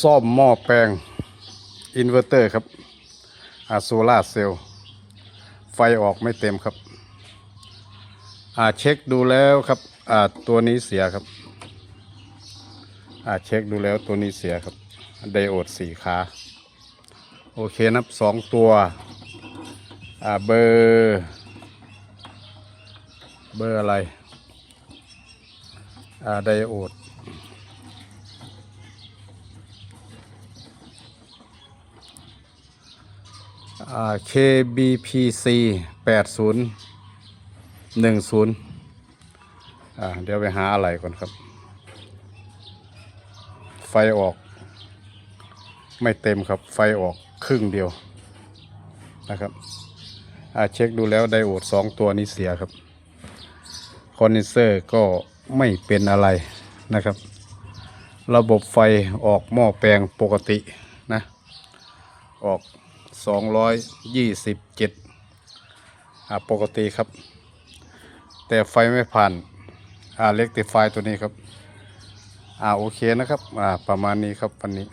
ซ่อมหม้อแปลงอินเวอร์เตอร์ครับอาโซล่าเซลล์ไฟออกไม่เต็มครับอ่าเช็คดูแล้วครับอ่าตัวนี้เสียครับอ่าเช็คดูแล้วตัวนี้เสียครับไดโอดสี่ขาโอเคนับสองตัวอ่าเบอร์เบอร์อะไรอ่าไดโอด อ่า KBPC แปดศูนย์หนึ่งศูนย์อ่าเดี๋ยวไปหาอะไรก่อนครับ ไฟออก ไม่เต็มครับ ไฟออกครึ่งเดียวนะครับอ่าเช็คดูแล้วไดโอดสองตัวนี้เสียครับ คอนเดนเซอร์ก็ไม่เป็นอะไรนะครับ ระบบไฟออกหม้อแปลงปกตินะ ออก 227อ่าปกติครับ แต่ไฟไม่ผ่านอ่าเล็กติไฟตัวนี้ครับอ่าโอเคนะครับอ่าประมาณนี้ครับวันนี้